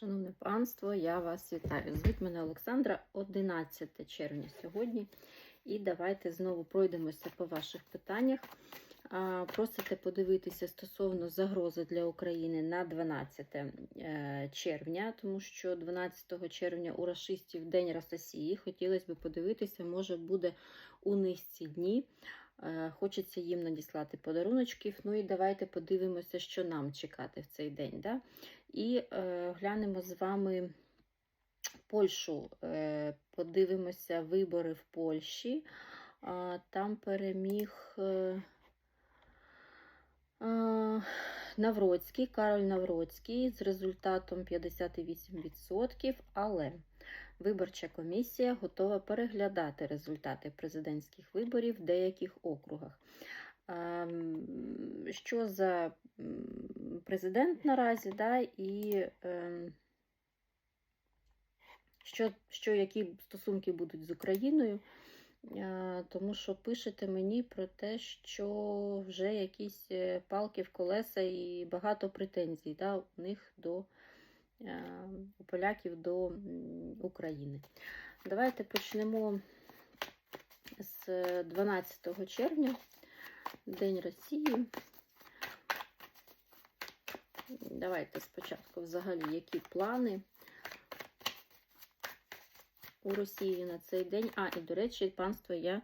Шановне панство, я вас вітаю. Звуть мене Олександра, 11 червня сьогодні. І давайте знову пройдемося по ваших питаннях. Просите подивитися стосовно загрози для України на 12 е, червня, тому що 12 червня у расистів День Рососії. Хотілося б подивитися, може буде у низці дні. Е, Хочеться їм надіслати подаруночків. Ну і давайте подивимося, що нам чекати в цей день. Да? І е, глянемо з вами Польщу. Е, подивимося вибори в Польщі. А, там переміг е, е, Навроцький, Кароль Навроцький з результатом 58%, але виборча комісія готова переглядати результати президентських виборів в деяких округах. Що за президент наразі, да, і ем, що, що які стосунки будуть з Україною, Е, тому що пишете мені про те, що вже якісь е, палки в колеса і багато претензій да, у них до е, у поляків до України. Давайте почнемо з 12 червня, День Росії. Давайте спочатку взагалі, які плани у Росії на цей день. А, і до речі, панство, я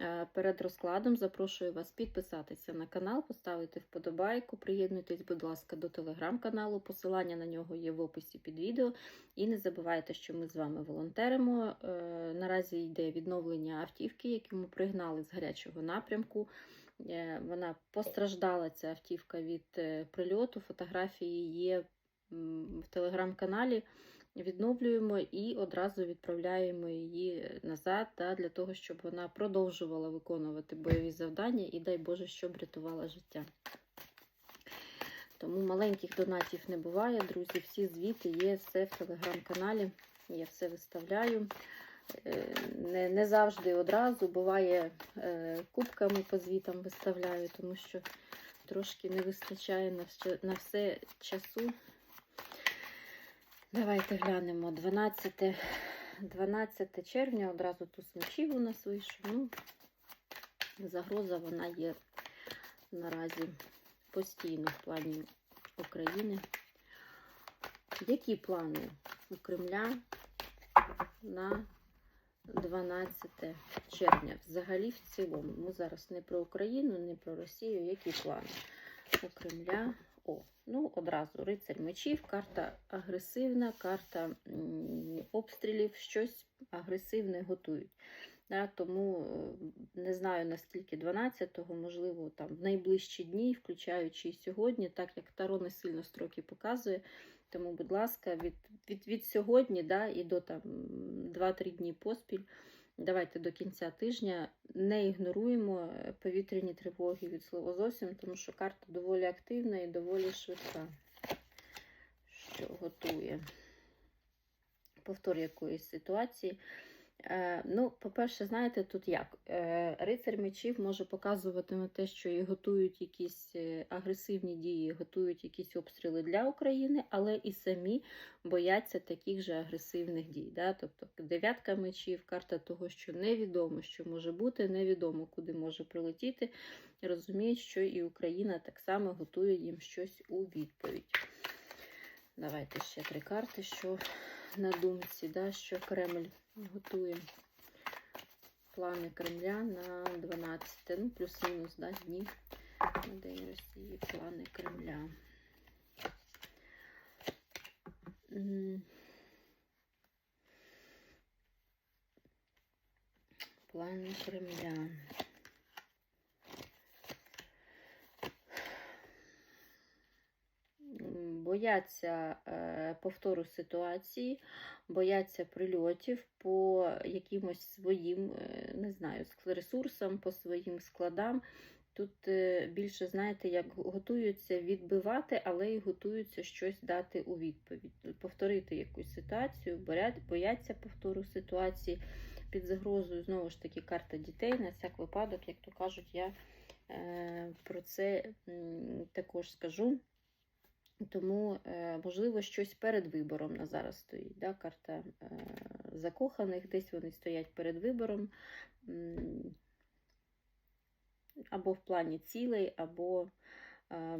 е, перед розкладом запрошую вас підписатися на канал, поставити вподобайку, приєднуйтесь, будь ласка, до телеграм-каналу. Посилання на нього є в описі під відео. І не забувайте, що ми з вами волонтеримо. Е, Наразі йде відновлення автівки, яку ми пригнали з гарячого напрямку. Е, Вона постраждала ця автівка від е, прильоту. Фотографії є в телеграм-каналі. Відновлюємо і одразу відправляємо її назад та, для того, щоб вона продовжувала виконувати бойові завдання і, дай Боже, щоб рятувала життя. Тому маленьких донатів не буває, друзі. Всі звіти є, все в телеграм-каналі. Я все виставляю. Е, Не, не завжди одразу. Буває е, кубками по звітам виставляю, тому що трошки не вистачає на все, на все часу. Давайте глянемо. 12, 12 червня одразу туз мечів у нас вийшов. Ну, загроза вона є наразі постійно в плані України. Які плани у Кремля на 12 червня? Взагалі в цілому. Ми зараз не про Україну, не про Росію. Які плани у Кремля? О, ну одразу рицарь мечів, карта агресивна, карта обстрілів, щось агресивне готують. Да, тому е, не знаю наскільки 12-го, можливо, там в найближчі дні, включаючи і сьогодні, так як Таро не сильно строки показує. Тому, будь ласка, від, від, від сьогодні да, і до там 2-3 дні поспіль. Давайте до кінця тижня не ігноруємо е, повітряні тривоги від слова зовсім, тому що карта доволі активна і доволі швидка, що готує повтор якоїсь ситуації. Е, ну, по-перше, знаєте, тут як? Е, рицар мечів може показувати на те, що і готують якісь е, агресивні дії, готують якісь обстріли для України, але і самі бояться таких же агресивних дій. Да? Тобто дев'ятка мечів, карта того, що невідомо, що може бути, невідомо, куди може прилетіти. Розуміють, що і Україна так само готує їм щось у відповідь. Давайте ще три карти, що на думці, да, що Кремль готує плани Кремля на 12, ну, плюс-мінус да, дні на День Росії, плани Кремля. Плани Кремля. М, Бояться е, повтору ситуації, бояться прильотів по якимось своїм, е, не знаю, ресурсам, по своїм складам. Тут е, більше, знаєте, як готуються відбивати, але й готуються щось дати у відповідь. Повторити якусь ситуацію, бояться повтору ситуації під загрозою, знову ж таки, карта дітей, на всяк випадок, як то кажуть, я про це також скажу. Тому, е, можливо, щось перед вибором на зараз стоїть. Да? Карта е, закоханих, десь вони стоять перед вибором. Або в плані цілей, або е,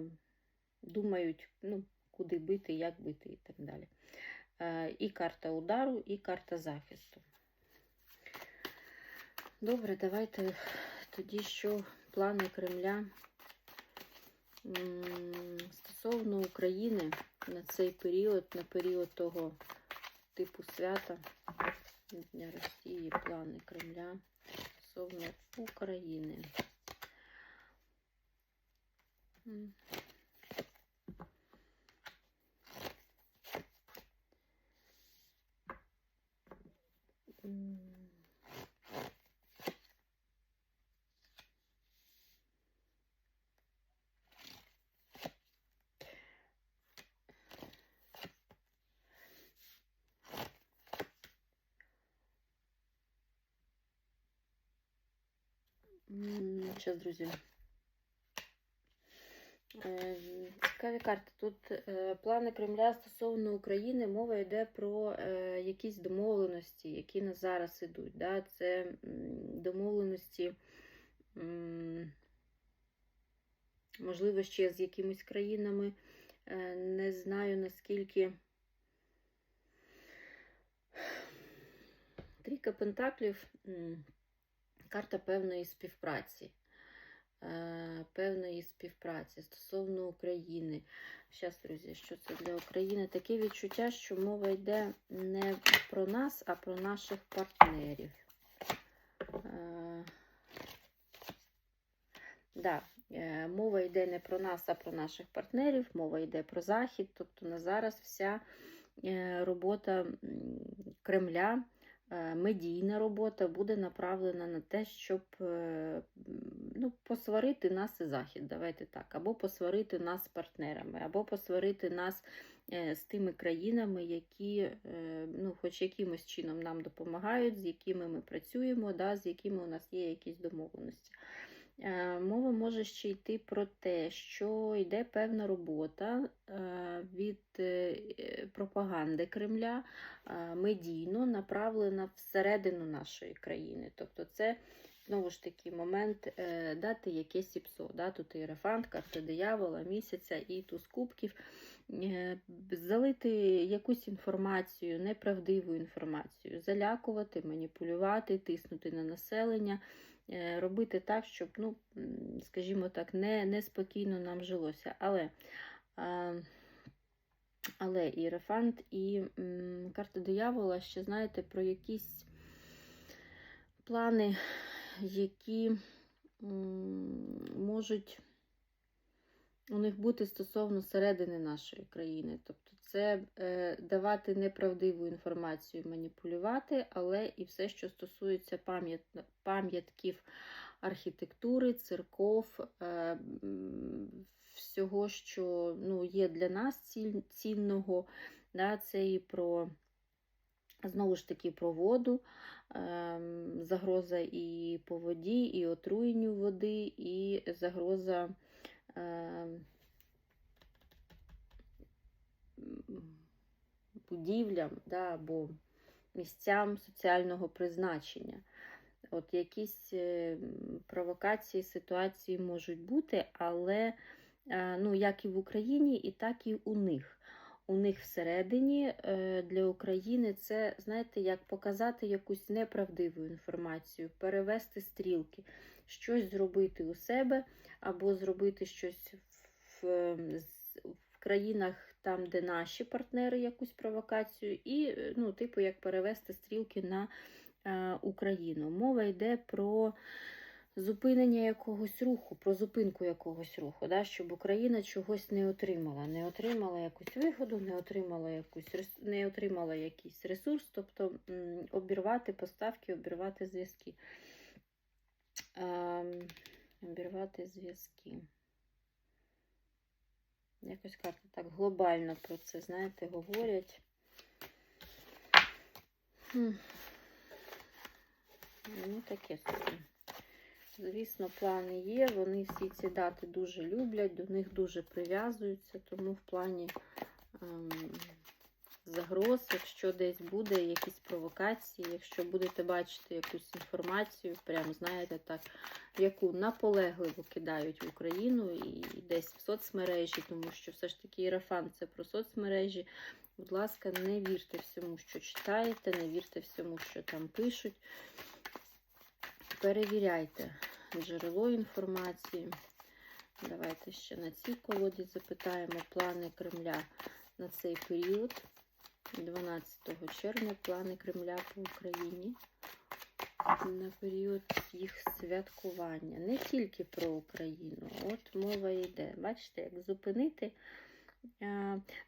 думають, ну, куди бити, як бити і так далі. І карта удару, і карта захисту. Добре, давайте тоді що плани Кремля стосовно України на цей період, на період того типу свята Дня Росії, плани Кремля стосовно України. Зараз, друзі. Е, Цікаві карти. Тут е, плани Кремля стосовно України мова йде про е, якісь домовленості, які на зараз ідуть. Да? Це домовленості, можливо, ще з якимись країнами. Не знаю наскільки. Трійка Пентаклів карта певної співпраці. Е, Певної співпраці стосовно України. Зараз, друзі, що це для України? Таке відчуття, що мова йде не про нас, а про наших партнерів. Е, Да, е, мова йде не про нас, а про наших партнерів, мова йде про Захід. Тобто на зараз вся робота Кремля, медійна робота буде направлена на те, щоб е, ну, посварити нас Захід, давайте так, або посварити нас з партнерами, або посварити нас е, з тими країнами, які е, ну, хоч якимось чином нам допомагають, з якими ми працюємо, да, з якими у нас є якісь домовленості. Е, Мова може ще йти про те, що йде певна робота е, від е, пропаганди Кремля медійно направлена всередину нашої країни. Тобто це знову ж таки момент дати якесь сіпсо. Да? Тут іерофант, карта диявола, місяця і туз кубків. Залити якусь інформацію, неправдиву інформацію, залякувати, маніпулювати, тиснути на населення робити так, щоб, ну, скажімо так, не, неспокійно нам жилося. Але, але і Рефант, і карта диявола ще знаєте про якісь плани, які можуть у них бути стосовно середини нашої країни. Тобто це е, давати неправдиву інформацію, маніпулювати, але і все, що стосується пам'ят- пам'ятків архітектури, церков, е, всього, що ну, є для нас ціль, цінного. Да, це і про, знову ж таки, про воду, ем, загроза і по воді, і отруєнню води, і загроза. Ем, будівлям да, або місцям соціального призначення. От якісь е, провокації, ситуації можуть бути, але е, ну, як і в Україні, і так і у них. У них всередині е, для України це, знаєте, як показати якусь неправдиву інформацію, перевести стрілки, щось зробити у себе, або зробити щось в, в, країнах, там, де наші партнери, якусь провокацію, і, е, ну, типу, як перевести стрілки на е, Україну. Мова йде про зупинення якогось руху, про зупинку якогось руху, да, щоб Україна чогось не отримала. Не отримала якусь вигоду, не отримала, якусь, не отримала якийсь ресурс, тобто обірвати поставки, обірвати зв'язки. Обірвати зв'язки. Якось карти так глобально про це, знаєте, говорять. Хм. Ну, таке собі. Звісно, плани є. Вони всі ці дати дуже люблять, до них дуже прив'язуються, тому в плані ем, загроз, якщо десь буде якісь провокації, якщо будете бачити якусь інформацію, прям знаєте так, яку наполегливо кидають в Україну і десь в соцмережі, тому що все ж таки Ірафан це про соцмережі. Будь ласка, не вірте всьому, що читаєте, не вірте всьому, що там пишуть. Перевіряйте джерело інформації. Давайте ще на цій колоді запитаємо плани Кремля на цей період. 12 червня плани Кремля по Україні на період їх святкування. Не тільки про Україну. От мова йде. Бачите, як зупинити.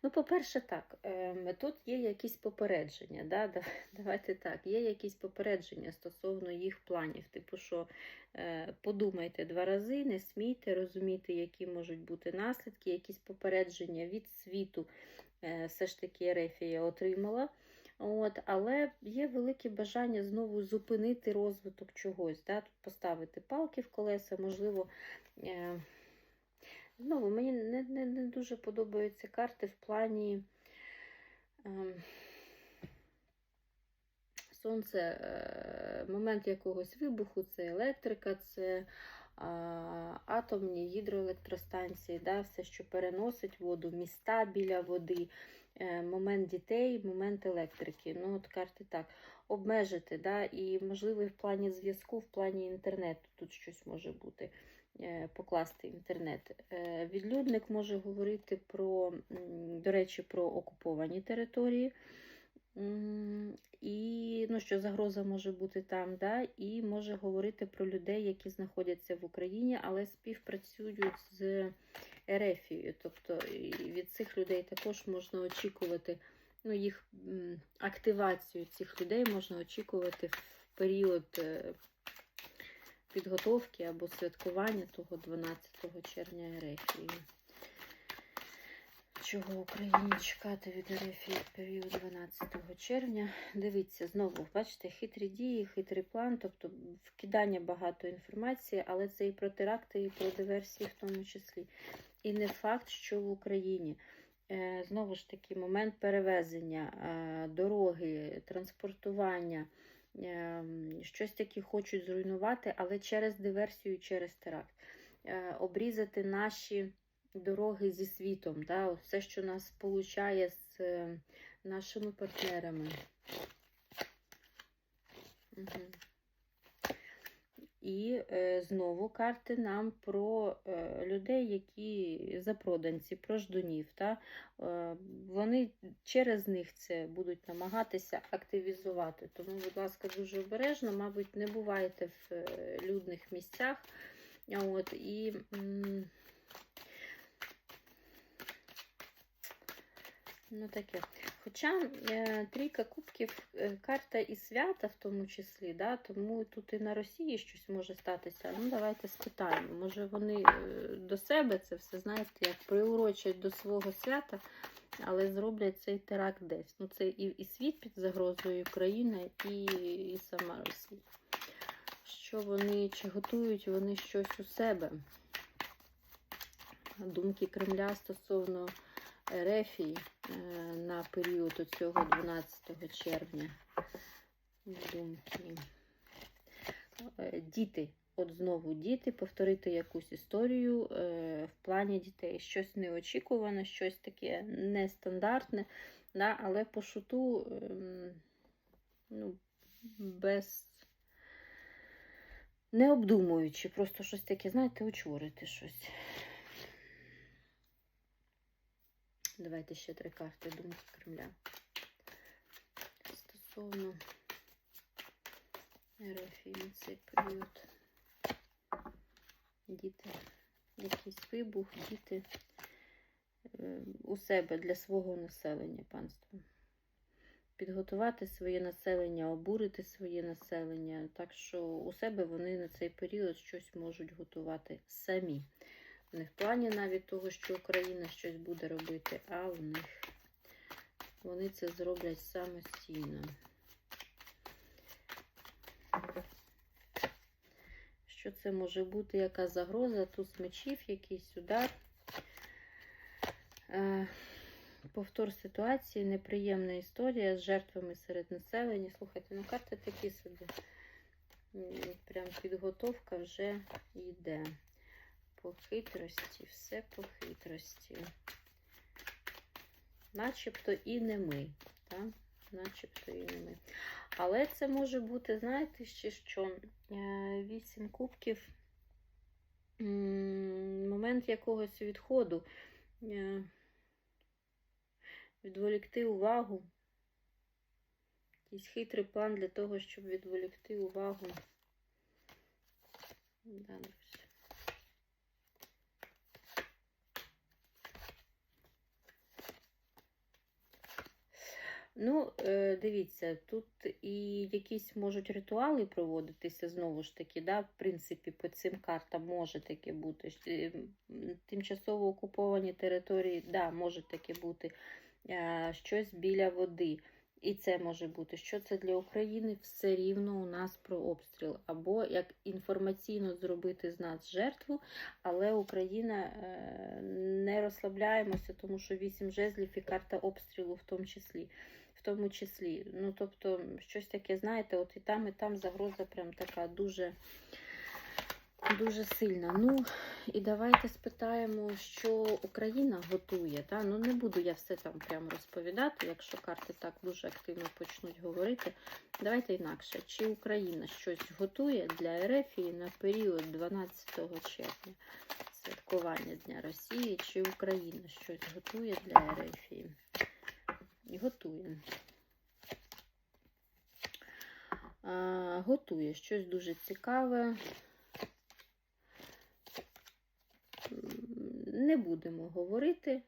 Ну, по-перше, так, ем, тут є якісь попередження. Да? да- Давайте так, є якісь попередження стосовно їх планів. Типу, що е, подумайте два рази, не смійте, розумійте, які можуть бути наслідки, якісь попередження від світу все ж таки Ерефія отримала. От, але є велике бажання знову зупинити розвиток чогось, да? Поставити палки в колеса, можливо. Е, Знову мені не, не, не дуже подобаються карти в плані ем, сонце, е, момент якогось вибуху, це електрика, це атомні гідроелектростанції, да, все, що переносить воду, міста біля води, е, момент дітей, момент електрики. Ну, от карти так. Обмежити, да, і, можливо, в плані зв'язку, в плані інтернету тут щось може бути е, покласти інтернет. Е, Відлюдник може говорити про, до речі, про окуповані території. І ну, що загроза може бути там, да? і може говорити про людей, які знаходяться в Україні, але співпрацюють з Ерефією. Тобто від цих людей також можна очікувати ну, їх активацію цих людей можна очікувати в період е, підготовки або святкування того 12 червня Ерефії. Чого Україні чекати від в період 12 червня? Дивіться, знову, бачите, хитрі дії, хитрий план, тобто вкидання багато інформації, але це і про теракти, і про диверсії в тому числі. І не факт, що в Україні. Е, Знову ж таки, момент перевезення, е, дороги, транспортування, е, щось таке хочуть зруйнувати, але через диверсію, через теракт. Обрізати наші дороги зі світом, да? все, що нас сполучає з е, нашими партнерами. Угу. І е, знову карти нам про е, людей, які запроданці, про ждунів. Та? Е, вони через них це будуть намагатися активізувати. Тому, будь ласка, дуже обережно, мабуть, не бувайте в е, людних місцях. От, і м, Ну таке. Хоча е, трійка кубків е, карта і свята в тому числі, да, тому тут і на Росії щось може статися. Ну, давайте спитаємо. Може вони е, до себе це все, знаєте, як приурочать до свого свята, але зроблять цей теракт десь. Ну, це і, і світ під загрозою, і і, і сама Росія. Що вони чи готують вони щось у себе? Думки Кремля стосовно. Ерефії е, на період цього 12 червня. Думки. Е, Діти. От знову діти, повторити якусь історію е, в плані дітей. Щось неочікуване, щось таке нестандартне, да, але по шуту ем, ну, без не обдумуючи, просто щось таке, знаєте, учворити щось. Давайте ще три карти думки Кремля. Стосовно на цей період. Діти, якийсь вибух, діти е, у себе для свого населення, панство. Підготувати своє населення, обурити своє населення. Так що у себе вони на цей період щось можуть готувати самі. Не в плані навіть того, що Україна щось буде робити, а у них вони це зроблять самостійно. Що це може бути? Яка загроза? Туз мечів, якийсь удар. Е, Повтор ситуації, неприємна історія з жертвами серед населення. Слухайте, ну карти такі собі. Прям підготовка вже йде. По хитрості, все по хитрості. Начебто і не ми. Так? Начебто і не ми. Але це може бути, знаєте, ще що? Е, Вісім кубків. Момент якогось відходу. Е, Відволікти увагу. Якийсь хитрий план для того, щоб відволікти увагу. Да, друзі. Ну, е, дивіться, тут і якісь можуть ритуали проводитися знову ж таки, да, в принципі, по цим картам може таке бути. Е, Тимчасово окуповані території, да, може таке бути. Е, Щось біля води. І це може бути. Що це для України? Все рівно у нас про обстріл. Або як інформаційно зробити з нас жертву, але Україна не розслабляємося, тому що вісім жезлів і карта обстрілу в тому числі. Тому числі. Ну, тобто, щось таке, знаєте, от і там, і там загроза прям така дуже, дуже сильна. Ну, і давайте спитаємо, що Україна готує. Та? Ну, не буду я все там прямо розповідати, якщо карти так дуже активно почнуть говорити. Давайте інакше. Чи Україна щось готує для Ерефії на період 12 червня, святкування Дня Росії, чи Україна щось готує для Ерефії? Готує. А, готує щось дуже цікаве. Не будемо говорити,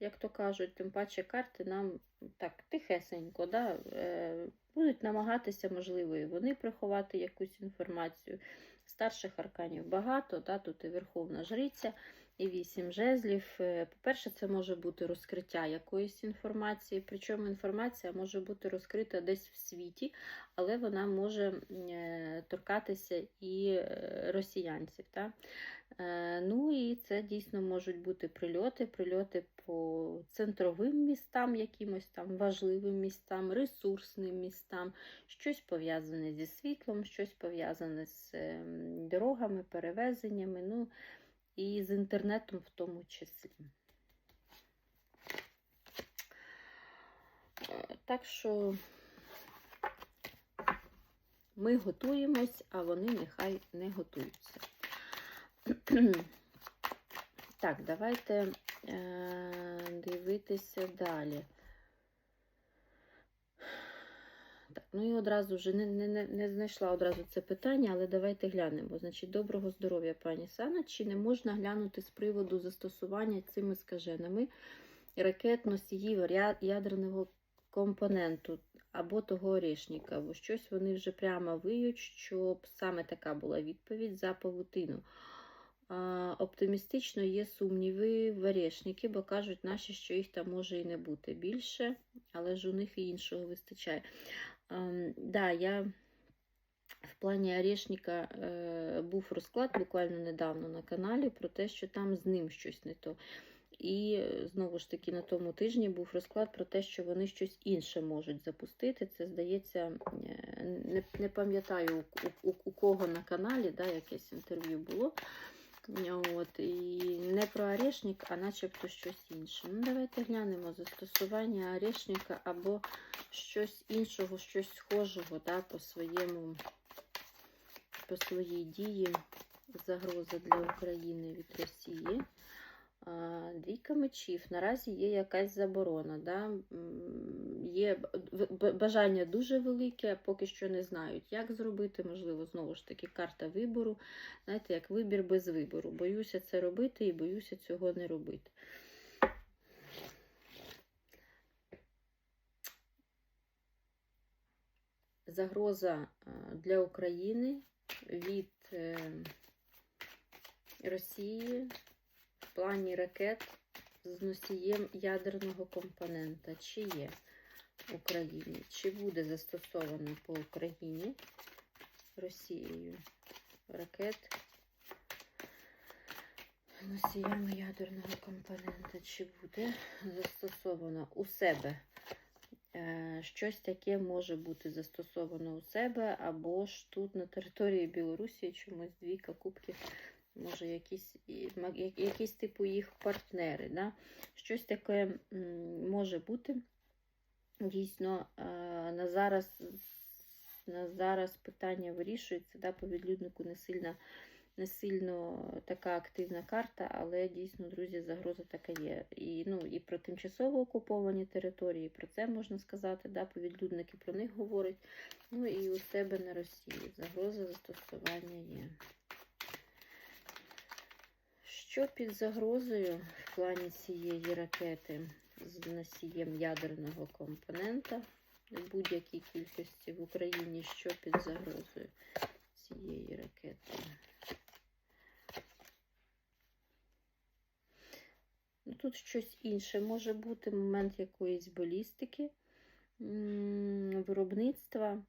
як то кажуть, тим паче карти нам так тихесенько, да, е, будуть намагатися, можливо, і вони приховати якусь інформацію. Старших арканів багато, да, тут і Верховна Жриця, і вісім жезлів. Е, По-перше, це може бути розкриття якоїсь інформації, причому інформація може бути розкрита десь в світі, але вона може е, торкатися і е, росіянців. Та? Е, Ну і це дійсно можуть бути прильоти, прильоти по центровим містам, якимось там важливим містам, ресурсним містам, щось пов'язане зі світлом, щось пов'язане з ем, дорогами, перевезеннями, ну і з інтернетом в тому числі. Е, Так що ми готуємось, а вони нехай не готуються. Так, давайте е, дивитися далі. Так, ну і одразу вже не, не, не- знайшла одразу це питання, але давайте глянемо. Значить, доброго здоров'я, пані Сана. Чи не можна глянути з приводу застосування цими скаженими ракет носіїв ядерного компоненту або того орешника? Бо щось вони вже прямо виють, щоб саме така була відповідь за павутину. Оптимістично є сумніви в орешники, бо кажуть наші, що їх там може і не бути більше, але ж у них і іншого вистачає. Ем, да, я в плані орешника е, був розклад буквально недавно на каналі про те, що там з ним щось не то. І е, знову ж таки на тому тижні був розклад про те, що вони щось інше можуть запустити. Це здається, е, не, не пам'ятаю у, у, у кого на каналі, да, якесь інтерв'ю було. От, і не про орешник, а начебто щось інше. Ну, давайте глянемо застосування орешника або щось іншого, щось схожого да, по своєму, по своїй дії. Загроза для України від Росії. Двійка мечів. Наразі є якась заборона. Да? Є бажання дуже велике, поки що не знають, як зробити. Можливо, знову ж таки, карта вибору. Знаєте, як вибір без вибору. Боюся це робити і боюся цього не робити. Загроза для України від е, Росії плані ракет з носієм ядерного компонента. Чи є в Україні? Чи буде застосовано по Україні Росією ракет носіями ядерного компонента, чи буде застосовано у себе. Е, Щось таке може бути застосовано у себе, або ж тут на території Білорусі чомусь двійка кубків, може, якісь, якісь типу їх партнери. Да? Щось таке може бути. Дійсно, е, на зараз, на зараз питання вирішується, да, по відлюднику не сильно, не сильно така активна карта, але дійсно, друзі, загроза така є. І, ну, і про тимчасово окуповані території, про це можна сказати, да, по відлюдники про них говорять. Ну і у себе на Росії загроза застосування є. Що під загрозою в плані цієї ракети з носієм ядерного компонента в будь-якій кількості в Україні, що під загрозою цієї ракети? Ну, Тут щось інше. Може бути, момент якоїсь балістики, виробництва,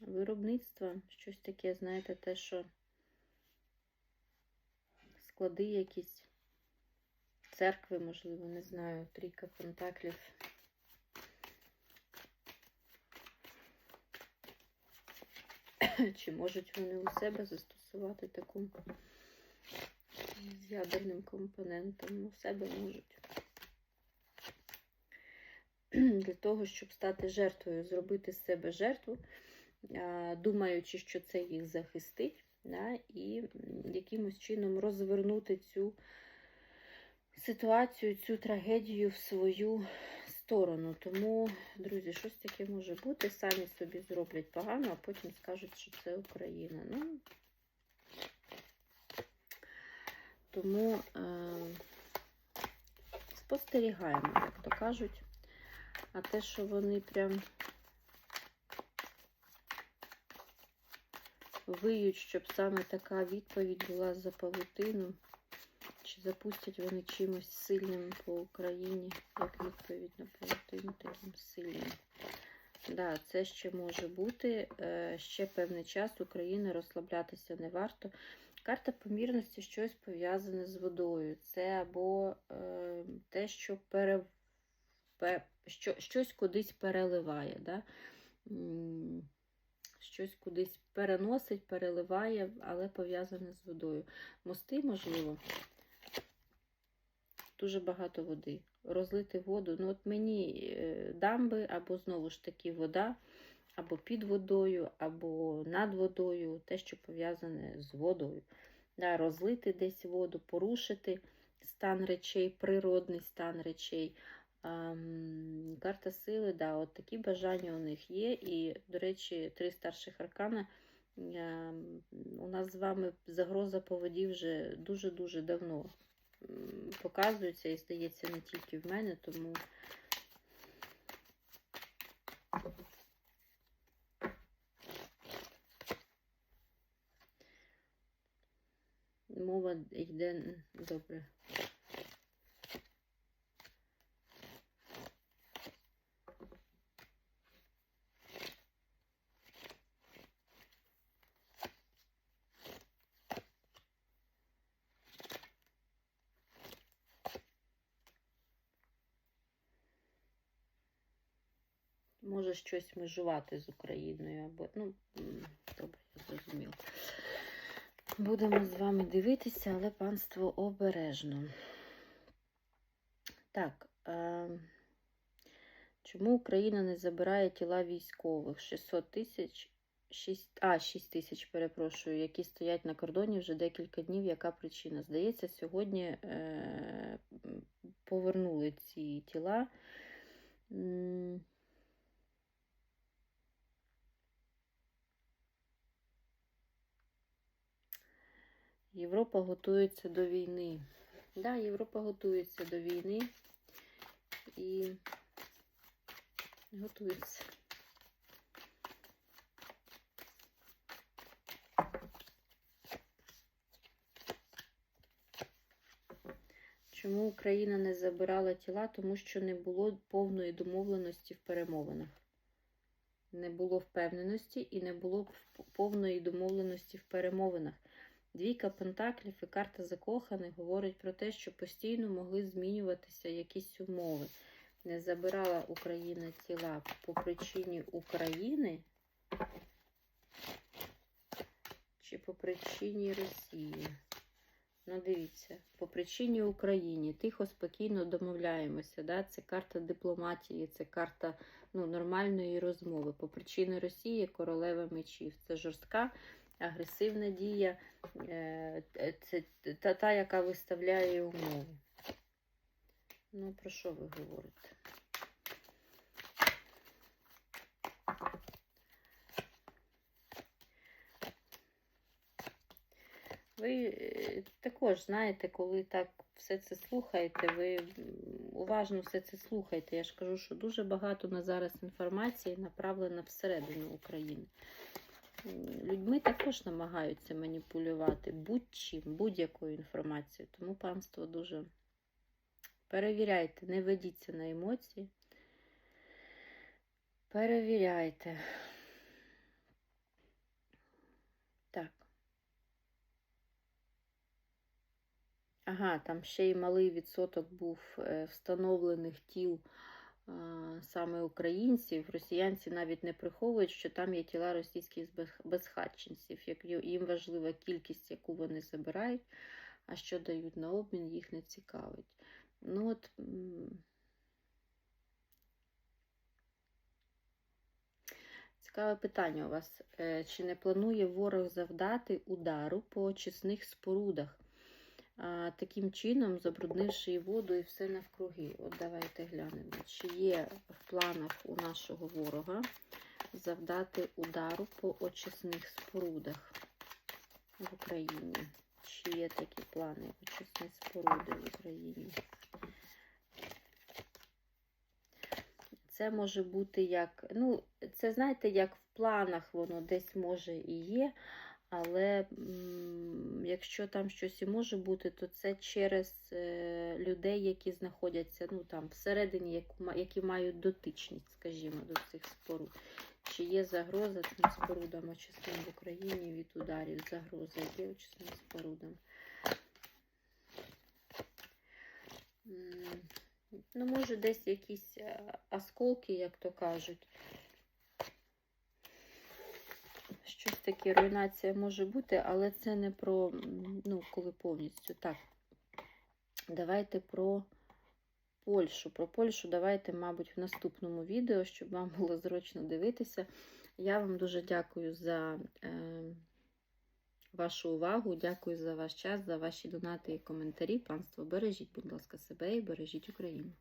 виробництва, щось таке, знаєте, те, що склади якісь, церкви, можливо, не знаю, трійка пентаклів. Чи можуть вони у себе застосувати таку з ядерним компонентом? У себе можуть. Для того, щоб стати жертвою, зробити з себе жертву, думаючи, що це їх захистить, да, і якимось чином розвернути цю ситуацію, цю трагедію в свою сторону. Тому, друзі, щось таке може бути. Самі собі зроблять погано, а потім скажуть, що це Україна. Ну, тому е, спостерігаємо, як то кажуть. А те, що вони прям виють, щоб саме така відповідь була за павутину. Чи запустять вони чимось сильним по Україні, як відповідь на павутину таким сильним? Да, це ще може бути. Е, Ще певний час Україна розслаблятися не варто. Карта помірності щось пов'язане з водою. Це або е, те, що, пере, пе- що щось кудись переливає. Да? Щось кудись переносить, переливає, але пов'язане з водою. Мости, можливо, дуже багато води. Розлити воду. Ну, от мені е, дамби, або знову ж таки вода, або під водою, або над водою, те, що пов'язане з водою. Да, розлити десь воду, порушити стан речей, природний стан речей. Карта сили, да, от такі бажання у них є. І, до речі, три старших аркана. У нас з вами загроза по воді вже дуже-дуже давно показується і здається не тільки в мене, тому мова йде добре. Може щось межувати з Україною або. Ну, добре, я зрозуміла. Будемо з вами дивитися, але панство обережно. Так. Е, чому Україна не забирає тіла військових? 600 тисяч. 6, а, 6 тисяч, перепрошую, які стоять на кордоні вже декілька днів. Яка причина? Здається, сьогодні е, повернули ці тіла. Європа готується до війни. Да, Європа готується до війни і готується. Чому Україна не забирала тіла? Тому що не було повної домовленості в перемовинах. не було впевненості і не було повної домовленості в перемовинах. Двійка пентаклів і карта закоханих говорить про те, що постійно могли змінюватися якісь умови. Не забирала Україна тіла по причині України чи по причині Росії. Ну, дивіться, по причині Україні тихо, спокійно домовляємося. Да? Це карта дипломатії, це карта ну, нормальної розмови. По причині Росії королева мечів. Це жорстка, агресивна дія, це та, та, яка виставляє умови. Ну, про що ви говорите? Ви е, також знаєте, коли так все це слухаєте, ви уважно все це слухаєте. Я ж кажу, що дуже багато на зараз інформації направлено всередину України. Людьми також намагаються маніпулювати будь-чим, будь-якою інформацією. Тому панство дуже перевіряйте, не ведіться на емоції. Перевіряйте. Так. Ага, там ще й малий відсоток був е, встановлених тіл саме українців. Росіянці навіть не приховують, що там є тіла російських безхатченців. Їм важлива кількість, яку вони забирають, а що дають на обмін, їх не цікавить. Ну от. Цікаве питання у вас. Е, Чи не планує ворог завдати удару по очисних спорудах? Таким чином забруднивши і воду і все навкруги. От давайте глянемо, чи є в планах у нашого ворога завдати удару по очисних спорудах в Україні. Чи є такі плани очисні споруди в Україні? Це може бути як, ну, це знаєте, як в планах воно десь може і є, але якщо там щось і може бути, то це через е, людей, які знаходяться ну, там, всередині, які мають дотичність, скажімо, до цих споруд. Чи є загроза цим спорудам очисним в Україні від ударів? Загроза є очисним спорудам. Ну, може, десь якісь е, осколки, як то кажуть. Щось таке руйнація може бути, але це не про, ну, коли повністю. Так, давайте про Польщу. Про Польщу давайте, мабуть, в наступному відео, щоб вам було зручно дивитися. Я вам дуже дякую за е, вашу увагу, дякую за ваш час, за ваші донати і коментарі. Панство, бережіть, будь ласка, себе і бережіть Україну.